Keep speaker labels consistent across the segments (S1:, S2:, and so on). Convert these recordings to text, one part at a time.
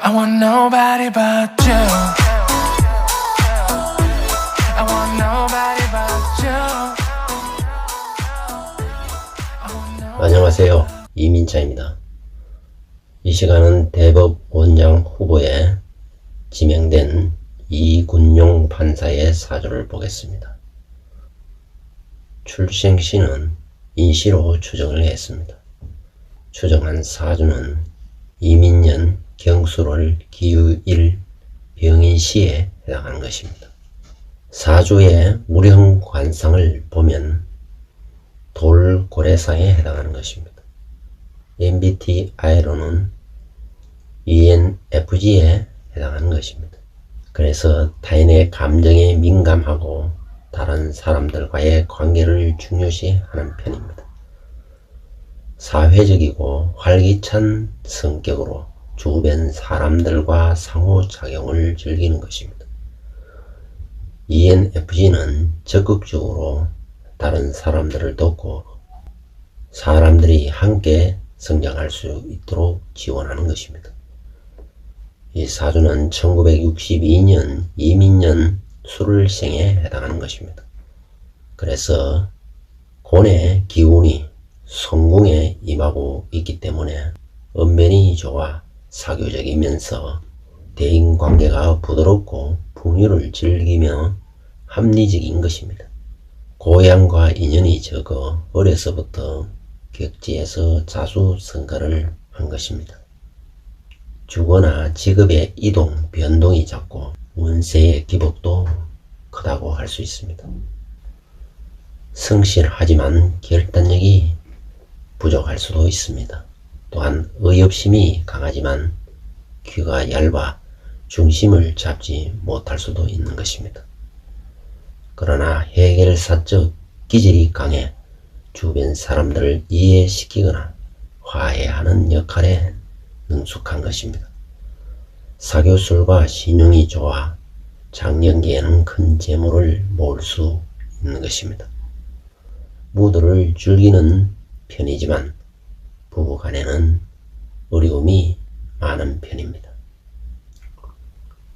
S1: I want nobody but you. Nobody
S2: 안녕하세요. 이민자입니다. 이 시간은 대법 원장 후보에 지명된 이군용 판사의 사주를 보겠습니다. 출생시는 인시로 추정을 했습니다. 추정한 사주는 이민년 경수를 기후일 병인시에 해당하는 것입니다. 사주의 무령 관상을 보면 돌고래상에 해당하는 것입니다. MBTI로는 ENFG에 해당하는 것입니다. 그래서 타인의 감정에 민감하고 다른 사람들과의 관계를 중요시 하는 편입니다. 사회적이고 활기찬 성격으로 주변 사람들과 상호작용을 즐기는 것입니다. ENFG는 적극적으로 다른 사람들을 돕고 사람들이 함께 성장할 수 있도록 지원하는 것입니다. 이 사주는 1962년 이민년 술을생에 해당하는 것입니다. 그래서 고뇌 기운이 성궁에 임하고 있기 때문에 언변이 좋아 사교적이면서 대인 관계가 부드럽고 풍요를 즐기며 합리적인 것입니다. 고향과 인연이 적어 어려서부터 격지에서 자수 성가를 한 것입니다. 주거나 직업의 이동, 변동이 작고 운세의 기복도 크다고 할 수 있습니다. 성실하지만 결단력이 부족할 수도 있습니다. 또한 의협심이 강하지만 귀가 얇아 중심을 잡지 못할 수도 있는 것입니다. 그러나 해결사적 기질이 강해 주변 사람들을 이해시키거나 화해하는 역할에 능숙한 것입니다. 사교술과 신용이 좋아 장년기에는 큰 재물을 모을 수 있는 것입니다. 무도를 즐기는 편이지만 부부간에는 어려움이 많은 편입니다.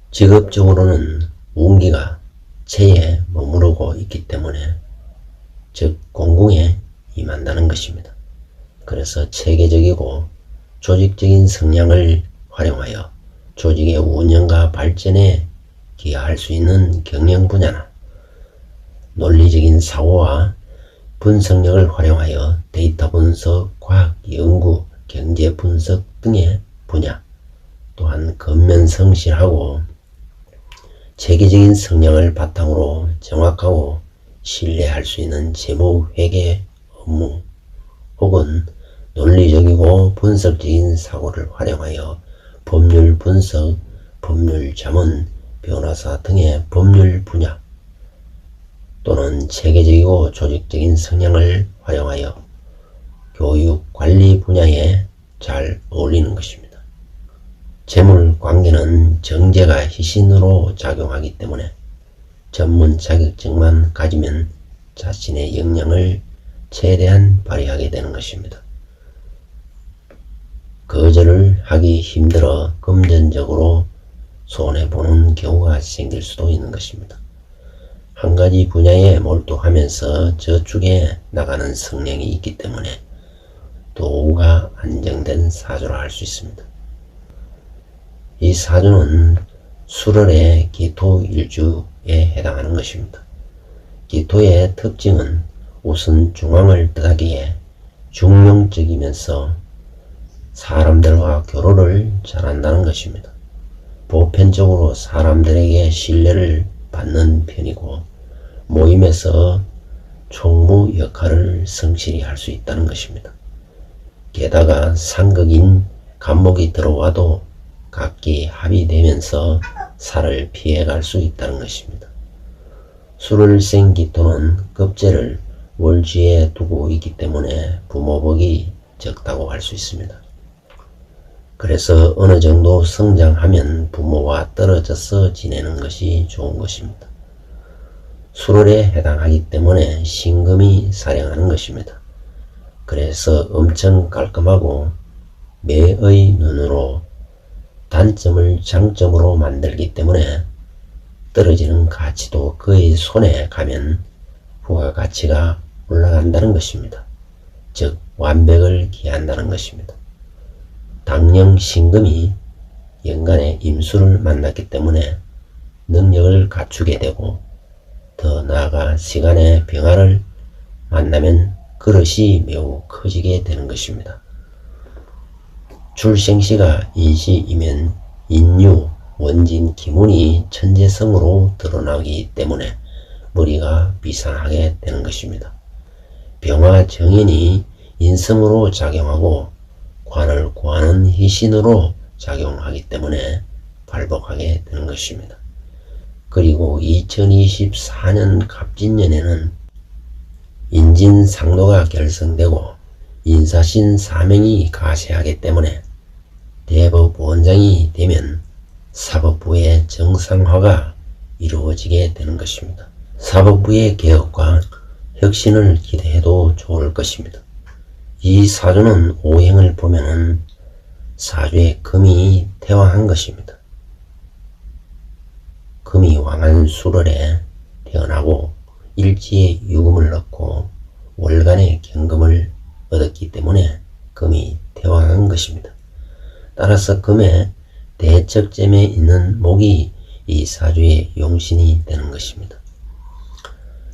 S2: 직업적으로는 운기가 체에 머무르고 있기 때문에 즉 공궁에 임한다는 것입니다. 그래서 체계적이고 조직적인 성향을 활용하여 조직의 운영과 발전에 기여할 수 있는 경영 분야나 논리적인 사고와 분석력을 활용하여 데이터 분석, 과학 연구, 경제 분석 등의 분야 또한 겉면 성실하고 체계적인 성향을 바탕으로 정확하고 신뢰할 수 있는 재무 회계 업무 혹은 논리적이고 분석적인 사고를 활용하여 법률 분석, 법률 자문, 변호사 등의 법률 분야 또는 체계적이고 조직적인 성향을 활용하여 교육 관리 분야에 잘 어울리는 것입니다. 재물 관계는 정제가 희신으로 작용하기 때문에 전문 자격증만 가지면 자신의 역량을 최대한 발휘하게 되는 것입니다. 거절을 하기 힘들어 금전적으로 손해보는 경우가 생길 수도 있는 것입니다. 한 가지 분야에 몰두하면서 저축에 나가는 성향이 있기 때문에 도가 안정된 사주라 할 수 있습니다. 이 사주는 수월의 기토 일주에 해당하는 것입니다. 기토의 특징은 우선 중앙을 뜻하기에 중용적이면서 사람들과 교류를 잘한다는 것입니다. 보편적으로 사람들에게 신뢰를 받는 편이고 모임에서 총무 역할을 성실히 할 수 있다는 것입니다. 게다가 상극인 간목이 들어와도 각기 합의되면서 살을 피해갈 수 있다는 것입니다. 술을 센 기토는 급제를 월지에 두고 있기 때문에 부모복이 적다고 할 수 있습니다. 그래서 어느 정도 성장하면 부모와 떨어져서 지내는 것이 좋은 것입니다. 수월에 해당하기 때문에 신금이 사령하는 것입니다. 그래서 엄청 깔끔하고 매의 눈으로 단점을 장점으로 만들기 때문에 떨어지는 가치도 그의 손에 가면 부가가치가 올라간다는 것입니다. 즉 완벽을 기한다는 것입니다. 당령 신금이 연간의 임수를 만났기 때문에 능력을 갖추게 되고 더 나아가 시간의 병화를 만나면 그릇이 매우 커지게 되는 것입니다. 출생시가 인시이면 인유, 원진, 기문이 천재성으로 드러나기 때문에 머리가 비상하게 되는 것입니다. 병화 정인이 인성으로 작용하고 관을 구하는 희신으로 작용하기 때문에 발복하게 되는 것입니다. 그리고 2024년 갑진년에는 인진상로가 결성되고 인사신 사명이 가세하기 때문에 대법원장이 되면 사법부의 정상화가 이루어지게 되는 것입니다. 사법부의 개혁과 혁신을 기대해도 좋을 것입니다. 이 사주는 오행을 보면은 사주에 금이 태왕한 것입니다. 금이 왕한 수월에 태어나고 일지에 유금을 넣고 월간의 경금을 얻었기 때문에 금이 태왕한 것입니다. 따라서 금의 대척점에 있는 목이 이 사주의 용신이 되는 것입니다.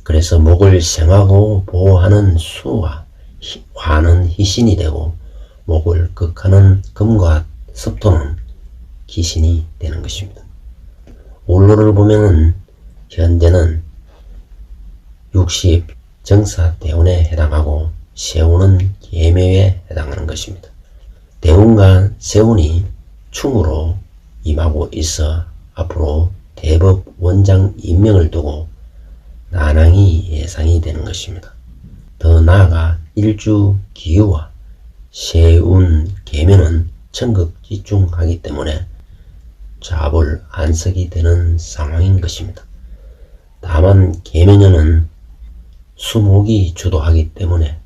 S2: 그래서 목을 생하고 보호하는 수와 희- 화는 희신이 되고 목을 극하는 금과 습토는 기신이 되는 것입니다. 원로를 보면은 현재는 60 정사 대운에 해당하고 세운은 계묘에 해당하는 것입니다. 대운과 세운이 충으로 임하고 있어 앞으로 대법 원장 임명을 두고 난항이 예상이 되는 것입니다. 더 나아가 일주 기후와 세운 계면은 천극 집중하기 때문에 잡을 안석이 되는 상황인 것입니다. 다만 계면연은 수목이 주도하기 때문에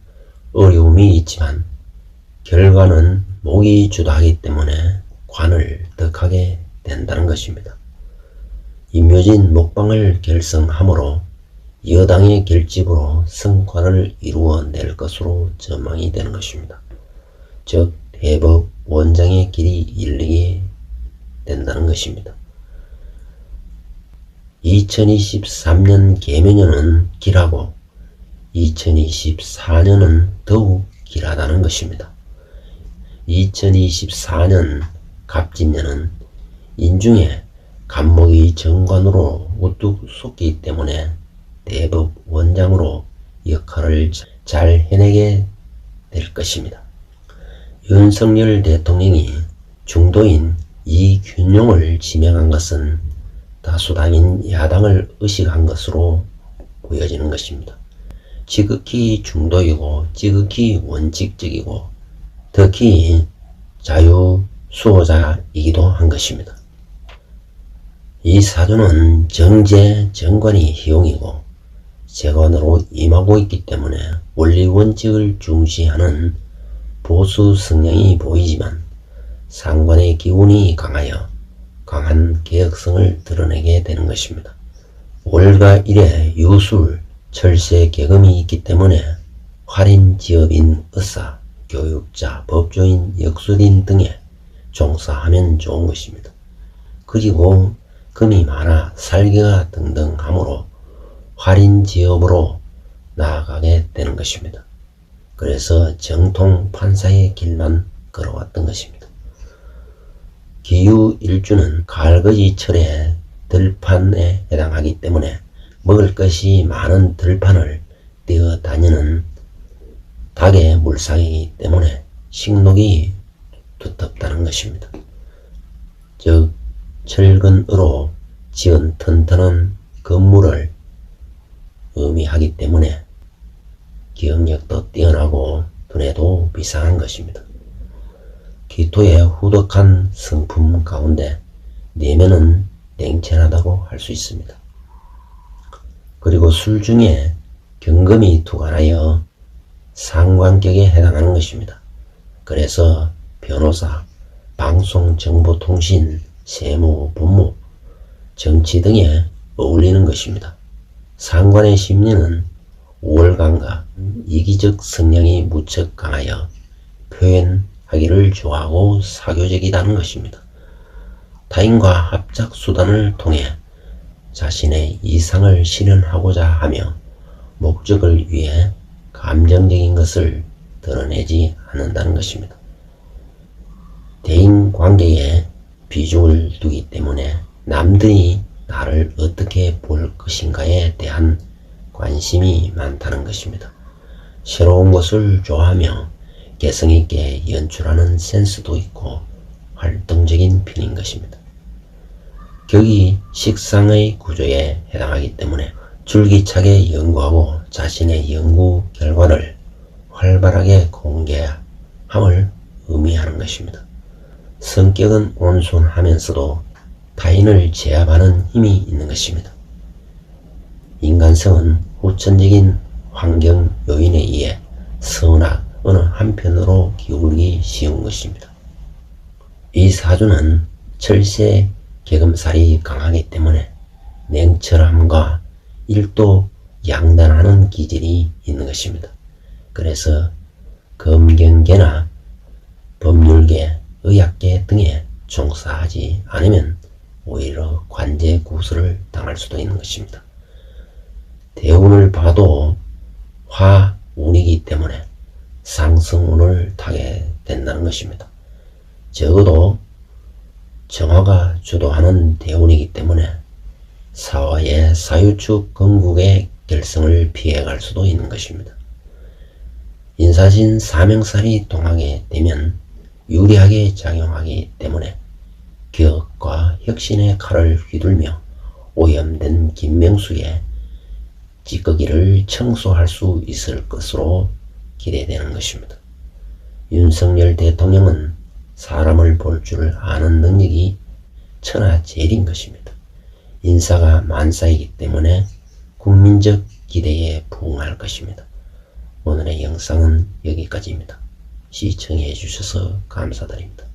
S2: 어려움이 있지만 결과는 목이 주도하기 때문에 관을 덕하게 된다는 것입니다. 임묘진 목방을 결성하므로 여당의 결집으로 성과를 이루어낼 것으로 전망이 되는 것입니다. 즉 대법 원장의 길이 열리게 된다는 것입니다. 2023년 개면년은 길하고 2024년은 더욱 길하다는 것입니다. 2024년 갑진년은 인중에 간목이 정관으로 우뚝 솟기 때문에 대법 원장으로 역할을 잘 해내게 될 것입니다. 윤석열 대통령이 중도인 이균용을 지명한 것은 다수당인 야당을 의식한 것으로 보여지는 것입니다. 지극히 중도이고 지극히 원칙적이고 특히 자유 수호자이기도 한 것입니다. 이 사주는 정제 정관이 희용이고 재관으로 임하고 있기 때문에 원리 원칙을 중시하는 보수 성향이 보이지만 상관의 기운이 강하여 강한 개혁성을 드러내게 되는 것입니다. 월과 일에 유술, 철새 계금이 있기 때문에 활인 지업인 의사, 교육자, 법조인, 역술인 등에 종사하면 좋은 것입니다. 그리고 금이 많아 살기가 등등하므로 활인 지업으로 나아가게 되는 것입니다. 그래서 정통 판사의 길만 걸어왔던 것입니다. 기후 일주는 갈거지 철의 들판에 해당하기 때문에 먹을 것이 많은 들판을 뛰어 다니는 닭의 물상이기 때문에 식욕이 두텁다는 것입니다. 즉 철근으로 지은 튼튼한 건물을 의미하기 때문에 기억력도 뛰어나고 두뇌도 비상한 것입니다. 기토의 후덕한 성품 가운데 내면은 냉철하다고 할 수 있습니다. 그리고 술 중에 경금이 투관하여 상관격에 해당하는 것입니다. 그래서 변호사, 방송, 정보통신, 세무, 법무, 정치 등에 어울리는 것입니다. 상관의 심리는 우월감과 이기적 성향이 무척 강하여 표현하기를 좋아하고 사교적이다는 것입니다. 타인과 합작 수단을 통해 자신의 이상을 실현하고자 하며 목적을 위해 감정적인 것을 드러내지 않는다는 것입니다. 대인 관계에 비중을 두기 때문에 남들이 나를 어떻게 볼 것인가에 대한 관심이 많다는 것입니다. 새로운 것을 좋아하며 개성있게 연출하는 센스도 있고 활동적인 편인 것입니다. 격이 식상의 구조에 해당하기 때문에 줄기차게 연구하고 자신의 연구 결과를 활발하게 공개함을 의미하는 것입니다. 성격은 온순하면서도 타인을 제압하는 힘이 있는 것입니다. 인간성은 후천적인 환경 요인에 의해 선악 어느 한편으로 기울기 쉬운 것입니다. 이 사주는 철새 개금살이 강하기 때문에 냉철함과 일도 양단하는 기질이 있는 것입니다. 그래서 검경계나 법률계, 의학계 등에 종사하지 않으면 오히려 관제 구술을 당할 수도 있는 것입니다. 대운을 봐도 화 운이기 때문에 상승운을 타게 된다는 것입니다. 적어도 정화가 주도하는 대운이기 때문에 사화의 사유축 건국의 결성을 피해갈 수도 있는 것입니다. 인사신 사명살이 동하게 되면 유리하게 작용하기 때문에 기억과 혁신의 칼을 휘둘며 오염된 김명수의 찌꺼기를 청소할 수 있을 것으로 기대되는 것입니다. 윤석열 대통령은 사람을 볼 줄 아는 능력이 천하제일인 것입니다. 인사가 만사이기 때문에 국민적 기대에 부응할 것입니다. 오늘의 영상은 여기까지입니다. 시청해 주셔서 감사드립니다.